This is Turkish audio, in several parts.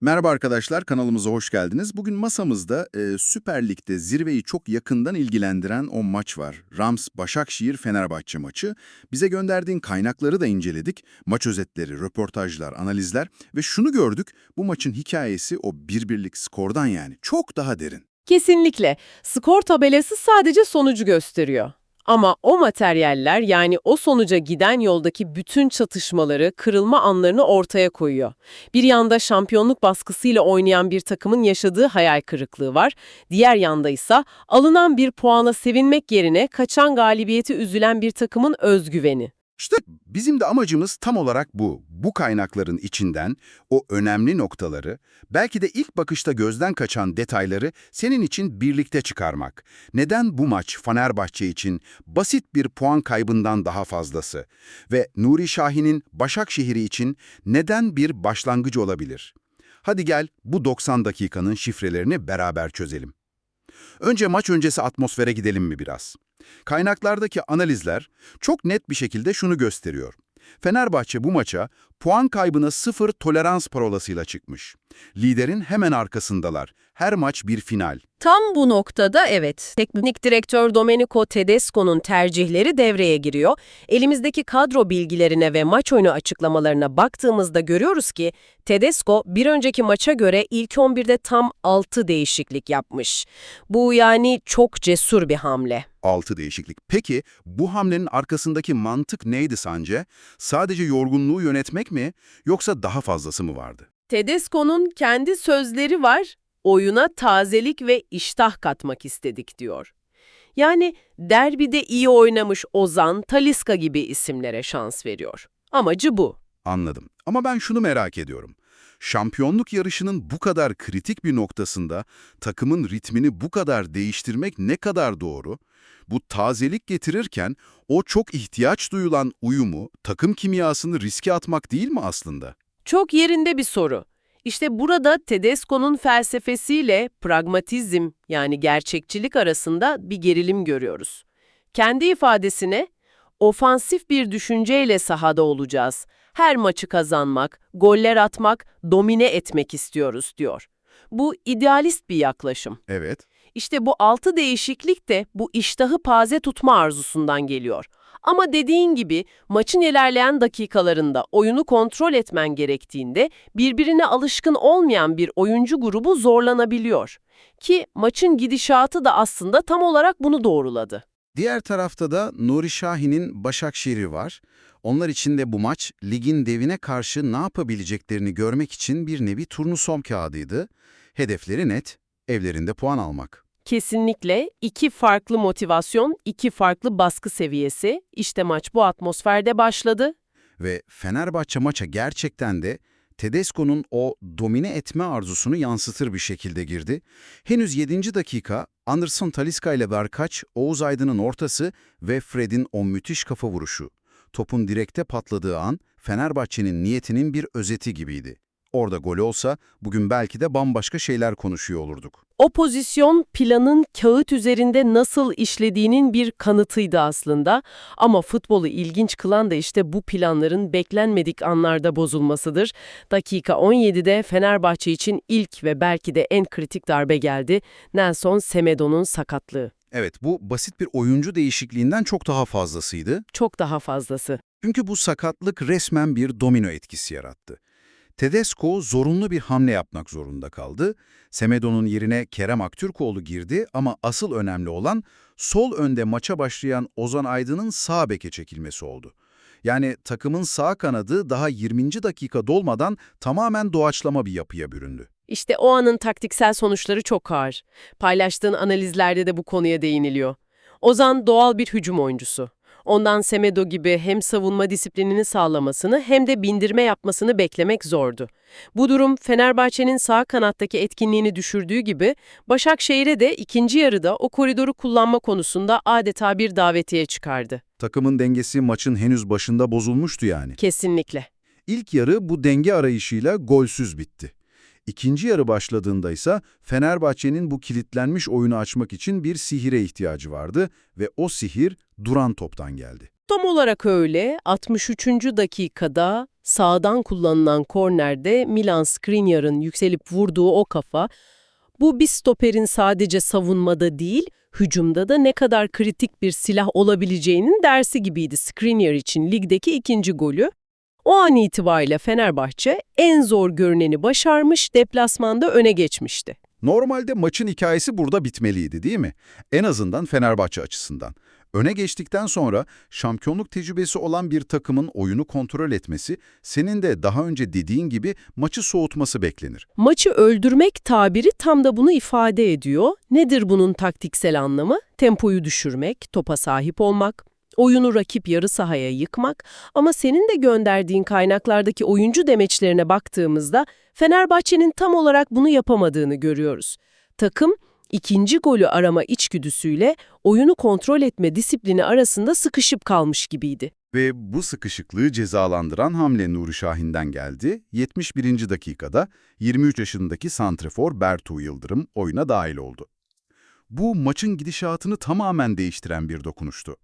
Merhaba arkadaşlar, kanalımıza hoş geldiniz. Bugün masamızda e, Süper Lig'de zirveyi çok yakından ilgilendiren o maç var. Rams-Başakşehir-Fenerbahçe maçı. Bize gönderdiğin kaynakları da inceledik. Maç özetleri, röportajlar, analizler ve şunu gördük. Bu maçın hikayesi o bir birlik skordan yani çok daha derin. Kesinlikle. Skor tabelası sadece sonucu gösteriyor. Ama o materyaller yani o sonuca giden yoldaki bütün çatışmaları, kırılma anlarını ortaya koyuyor. Bir yanda şampiyonluk baskısıyla oynayan bir takımın yaşadığı hayal kırıklığı var. Diğer yanda ise alınan bir puana sevinmek yerine kaçan galibiyeti üzülen bir takımın özgüveni. İşte bizim de amacımız tam olarak bu. Bu kaynakların içinden o önemli noktaları, belki de ilk bakışta gözden kaçan detayları senin için birlikte çıkarmak. Neden bu maç Fenerbahçe için basit bir puan kaybından daha fazlası? Ve Nuri Şahin'in Başakşehir'i için neden bir başlangıç olabilir? Hadi gel bu 90 dakikanın şifrelerini beraber çözelim. Önce maç öncesi atmosfere gidelim mi biraz? Kaynaklardaki analizler çok net bir şekilde şunu gösteriyor. Fenerbahçe bu maça puan kaybına sıfır tolerans parolasıyla çıkmış. Liderin hemen arkasındalar. Her maç bir final. Tam bu noktada evet, teknik direktör Domenico Tedesco'nun tercihleri devreye giriyor. Elimizdeki kadro bilgilerine ve maç oyunu açıklamalarına baktığımızda görüyoruz ki Tedesco bir önceki maça göre ilk 11'de tam 6 değişiklik yapmış. Bu yani çok cesur bir hamle. 6 değişiklik. Peki bu hamlenin arkasındaki mantık neydi sence? Sadece yorgunluğu yönetmek mi yoksa daha fazlası mı vardı? Tedesco'nun kendi sözleri var, oyuna tazelik ve iştah katmak istedik diyor. Yani derbide iyi oynamış Ozan, Taliska gibi isimlere şans veriyor. Amacı bu. Anladım. Ama ben şunu merak ediyorum. Şampiyonluk yarışının bu kadar kritik bir noktasında takımın ritmini bu kadar değiştirmek ne kadar doğru? Bu tazelik getirirken o çok ihtiyaç duyulan uyumu, takım kimyasını riske atmak değil mi aslında? Çok yerinde bir soru. İşte burada Tedesco'nun felsefesiyle pragmatizm yani gerçekçilik arasında bir gerilim görüyoruz. Kendi ifadesine, ofansif bir düşünceyle sahada olacağız. Her maçı kazanmak, goller atmak, domine etmek istiyoruz diyor. Bu idealist bir yaklaşım. Evet. İşte bu altı değişiklik de bu iştahı paze tutma arzusundan geliyor. Ama dediğin gibi maçın ilerleyen dakikalarında oyunu kontrol etmen gerektiğinde birbirine alışkın olmayan bir oyuncu grubu zorlanabiliyor. Ki maçın gidişatı da aslında tam olarak bunu doğruladı. Diğer tarafta da Nuri Şahin'in Başakşehir'i var. Onlar için de bu maç ligin devine karşı ne yapabileceklerini görmek için bir nevi turnusom kağıdıydı. Hedefleri net, evlerinde puan almak. Kesinlikle iki farklı motivasyon, iki farklı baskı seviyesi. İşte maç bu atmosferde başladı. Ve Fenerbahçe maça gerçekten de Tedesco'nun o domine etme arzusunu yansıtır bir şekilde girdi. Henüz 7. dakika Anderson Talisca ile Berkaç, Oğuz Aydın'ın ortası ve Fred'in o müthiş kafa vuruşu. Topun direkte patladığı an Fenerbahçe'nin niyetinin bir özeti gibiydi. Orada gol olsa bugün belki de bambaşka şeyler konuşuyor olurduk. O pozisyon planın kağıt üzerinde nasıl işlediğinin bir kanıtıydı aslında. Ama futbolu ilginç kılan da işte bu planların beklenmedik anlarda bozulmasıdır. Dakika 17'de Fenerbahçe için ilk ve belki de en kritik darbe geldi. Nelson Semedo'nun sakatlığı. Evet, bu basit bir oyuncu değişikliğinden çok daha fazlasıydı. Çok daha fazlası. Çünkü bu sakatlık resmen bir domino etkisi yarattı. Tedesco zorunlu bir hamle yapmak zorunda kaldı. Semedo'nun yerine Kerem Aktürkoğlu girdi ama asıl önemli olan sol önde maça başlayan Ozan Aydın'ın sağ beke çekilmesi oldu. Yani takımın sağ kanadı daha 20. dakika dolmadan tamamen doğaçlama bir yapıya büründü. İşte o anın taktiksel sonuçları çok ağır. Paylaştığın analizlerde de bu konuya değiniliyor. Ozan doğal bir hücum oyuncusu. Ondan Semedo gibi hem savunma disiplinini sağlamasını hem de bindirme yapmasını beklemek zordu. Bu durum Fenerbahçe'nin sağ kanattaki etkinliğini düşürdüğü gibi Başakşehir'e de ikinci yarıda o koridoru kullanma konusunda adeta bir davetiye çıkardı. Takımın dengesi maçın henüz başında bozulmuştu yani. Kesinlikle. İlk yarı bu denge arayışıyla golsüz bitti. İkinci yarı başladığında ise Fenerbahçe'nin bu kilitlenmiş oyunu açmak için bir sihire ihtiyacı vardı ve o sihir duran toptan geldi. Tam olarak öyle. 63. dakikada sağdan kullanılan kornerde Milan Skriniar'ın yükselip vurduğu o kafa, bu bir stoperin sadece savunmada değil, hücumda da ne kadar kritik bir silah olabileceğinin dersi gibiydi Skriniar için ligdeki ikinci golü. O an itibariyle Fenerbahçe en zor görüneni başarmış, deplasmanda öne geçmişti. Normalde maçın hikayesi burada bitmeliydi değil mi? En azından Fenerbahçe açısından. Öne geçtikten sonra şampiyonluk tecrübesi olan bir takımın oyunu kontrol etmesi, senin de daha önce dediğin gibi maçı soğutması beklenir. Maçı öldürmek tabiri tam da bunu ifade ediyor. Nedir bunun taktiksel anlamı? Tempoyu düşürmek, topa sahip olmak, oyunu rakip yarı sahaya yıkmak ama senin de gönderdiğin kaynaklardaki oyuncu demeçlerine baktığımızda Fenerbahçe'nin tam olarak bunu yapamadığını görüyoruz. Takım ikinci golü arama içgüdüsüyle oyunu kontrol etme disiplini arasında sıkışıp kalmış gibiydi. Ve bu sıkışıklığı cezalandıran hamle Nuri Şahin'den geldi. 71. dakikada 23 yaşındaki santrafor Bertu Yıldırım oyuna dahil oldu. Bu maçın gidişatını tamamen değiştiren bir dokunuştu.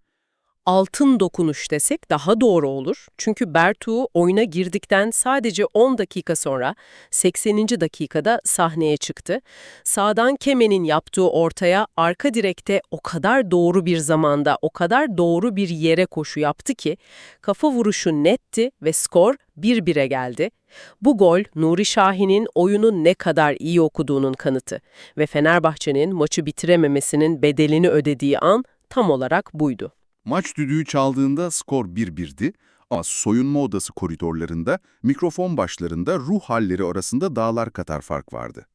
Altın dokunuş desek daha doğru olur. Çünkü Bertu oyuna girdikten sadece 10 dakika sonra 80. dakikada sahneye çıktı. Sağdan Kemen'in yaptığı ortaya arka direkte o kadar doğru bir zamanda, o kadar doğru bir yere koşu yaptı ki kafa vuruşu netti ve skor 1-1'e geldi. Bu gol Nuri Şahin'in oyunu ne kadar iyi okuduğunun kanıtı ve Fenerbahçe'nin maçı bitirememesinin bedelini ödediği an tam olarak buydu. Maç düdüğü çaldığında skor 1-1'di ama soyunma odası koridorlarında, mikrofon başlarında ruh halleri arasında dağlar kadar fark vardı.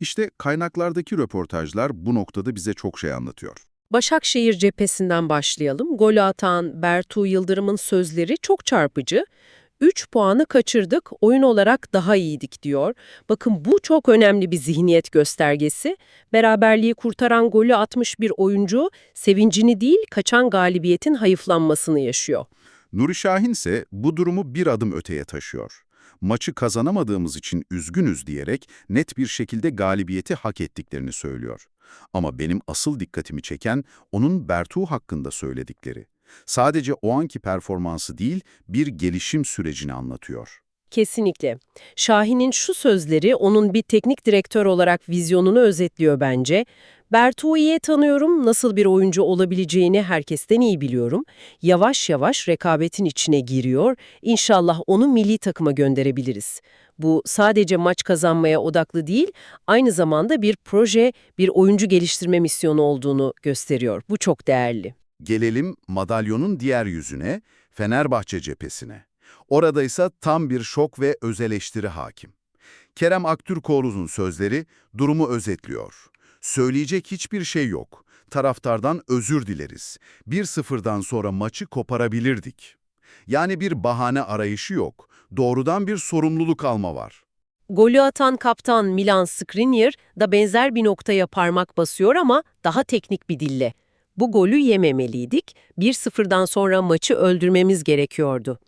İşte kaynaklardaki röportajlar bu noktada bize çok şey anlatıyor. Başakşehir cephesinden başlayalım. Golü atan Bertu Yıldırım'ın sözleri çok çarpıcı. 3 puanı kaçırdık, oyun olarak daha iyiydik diyor. Bakın bu çok önemli bir zihniyet göstergesi. Beraberliği kurtaran golü atmış bir oyuncu sevincini değil, kaçan galibiyetin hayıflanmasını yaşıyor. Nuri Şahin ise bu durumu bir adım öteye taşıyor. Maçı kazanamadığımız için üzgünüz diyerek net bir şekilde galibiyeti hak ettiklerini söylüyor. Ama benim asıl dikkatimi çeken onun Bertu hakkında söyledikleri. Sadece o anki performansı değil, bir gelişim sürecini anlatıyor. Kesinlikle. Şahin'in şu sözleri onun bir teknik direktör olarak vizyonunu özetliyor bence. Bertu'yu iyi tanıyorum, nasıl bir oyuncu olabileceğini herkesten iyi biliyorum. Yavaş yavaş rekabetin içine giriyor. İnşallah onu milli takıma gönderebiliriz. Bu sadece maç kazanmaya odaklı değil, aynı zamanda bir proje, bir oyuncu geliştirme misyonu olduğunu gösteriyor. Bu çok değerli. Gelelim madalyonun diğer yüzüne, Fenerbahçe cephesine. Orada ise tam bir şok ve öz eleştiri hakim. Kerem Aktürkoğlu'nun sözleri durumu özetliyor. Söyleyecek hiçbir şey yok. Taraftardan özür dileriz. 1-0'dan sonra maçı koparabilirdik. Yani bir bahane arayışı yok. Doğrudan bir sorumluluk alma var. Golü atan kaptan Milan Skriniar da benzer bir noktaya parmak basıyor ama daha teknik bir dille. Bu golü yememeliydik. 1-0'dan sonra maçı öldürmemiz gerekiyordu.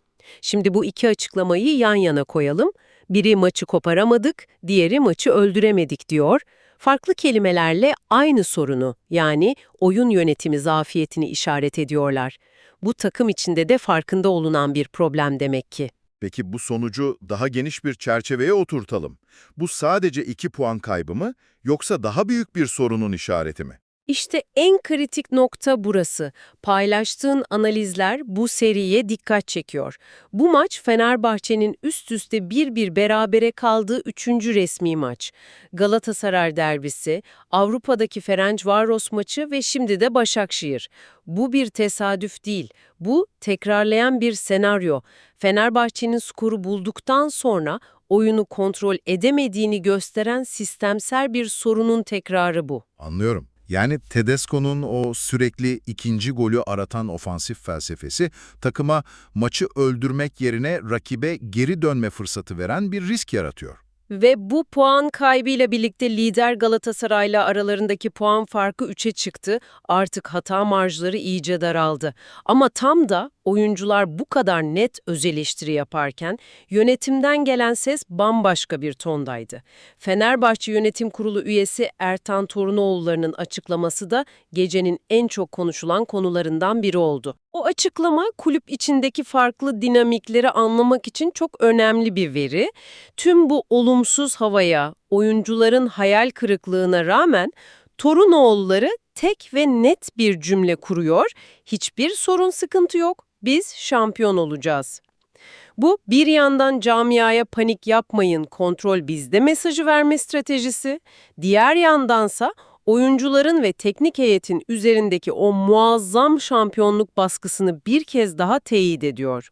Şimdi bu iki açıklamayı yan yana koyalım. Biri maçı koparamadık, diğeri maçı öldüremedik diyor. Farklı kelimelerle aynı sorunu yani oyun yönetimi zafiyetini işaret ediyorlar. Bu takım içinde de farkında olunan bir problem demek ki. Peki bu sonucu daha geniş bir çerçeveye oturtalım. Bu sadece 2 puan kaybı mı yoksa daha büyük bir sorunun işareti mi? İşte en kritik nokta burası. Paylaştığın analizler bu seriye dikkat çekiyor. Bu maç Fenerbahçe'nin üst üste bir bir berabere kaldığı üçüncü resmi maç. Galatasaray derbisi, Avrupa'daki Ferencvaros maçı ve şimdi de Başakşehir. Bu bir tesadüf değil. Bu tekrarlayan bir senaryo. Fenerbahçe'nin skoru bulduktan sonra oyunu kontrol edemediğini gösteren sistemsel bir sorunun tekrarı bu. Anlıyorum. Yani Tedesco'nun o sürekli ikinci golü aratan ofansif felsefesi takıma maçı öldürmek yerine rakibe geri dönme fırsatı veren bir risk yaratıyor. Ve bu puan kaybıyla birlikte lider Galatasaray'la aralarındaki puan farkı 3'e çıktı. Artık hata marjları iyice daraldı. Ama tam da oyuncular bu kadar net öz eleştiri yaparken yönetimden gelen ses bambaşka bir tondaydı. Fenerbahçe Yönetim Kurulu üyesi Ertan Torunoğulları'nın açıklaması da gecenin en çok konuşulan konularından biri oldu. O açıklama kulüp içindeki farklı dinamikleri anlamak için çok önemli bir veri. Tüm bu olumsuz havaya, oyuncuların hayal kırıklığına rağmen Torunoğulları tek ve net bir cümle kuruyor. Hiçbir sorun sıkıntı yok. Biz şampiyon olacağız. Bu bir yandan camiaya panik yapmayın, kontrol bizde mesajı verme stratejisi. Diğer yandansa oyuncuların ve teknik heyetin üzerindeki o muazzam şampiyonluk baskısını bir kez daha teyit ediyor.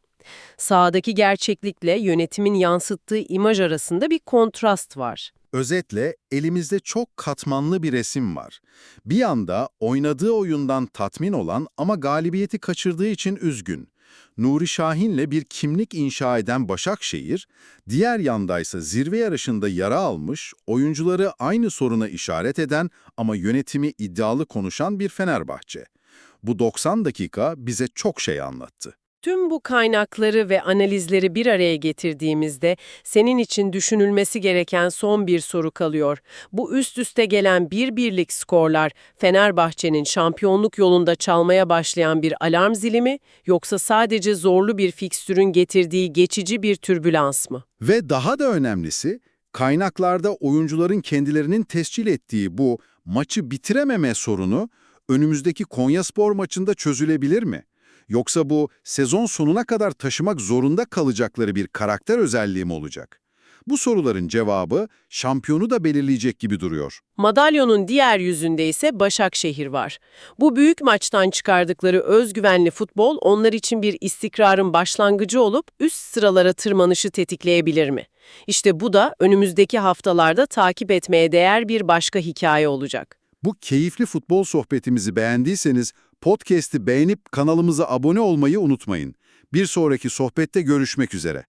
Sahadaki gerçeklikle yönetimin yansıttığı imaj arasında bir kontrast var. Özetle elimizde çok katmanlı bir resim var. Bir yanda oynadığı oyundan tatmin olan ama galibiyeti kaçırdığı için üzgün. Nuri Şahin'le bir kimlik inşa eden Başakşehir, diğer yandaysa zirve yarışında yara almış, oyuncuları aynı soruna işaret eden ama yönetimi iddialı konuşan bir Fenerbahçe. Bu 90 dakika bize çok şey anlattı. Tüm bu kaynakları ve analizleri bir araya getirdiğimizde senin için düşünülmesi gereken son bir soru kalıyor. Bu üst üste gelen bir birlik skorlar Fenerbahçe'nin şampiyonluk yolunda çalmaya başlayan bir alarm zili mi yoksa sadece zorlu bir fikstürün getirdiği geçici bir türbülans mı? Ve daha da önemlisi, kaynaklarda oyuncuların kendilerinin tescil ettiği bu maçı bitirememe sorunu önümüzdeki Konyaspor maçında çözülebilir mi? Yoksa bu sezon sonuna kadar taşımak zorunda kalacakları bir karakter özelliği mi olacak? Bu soruların cevabı şampiyonu da belirleyecek gibi duruyor. Madalyonun diğer yüzünde ise Başakşehir var. Bu büyük maçtan çıkardıkları özgüvenli futbol onlar için bir istikrarın başlangıcı olup üst sıralara tırmanışı tetikleyebilir mi? İşte bu da önümüzdeki haftalarda takip etmeye değer bir başka hikaye olacak. Bu keyifli futbol sohbetimizi beğendiyseniz podcast'i beğenip kanalımıza abone olmayı unutmayın. Bir sonraki sohbette görüşmek üzere.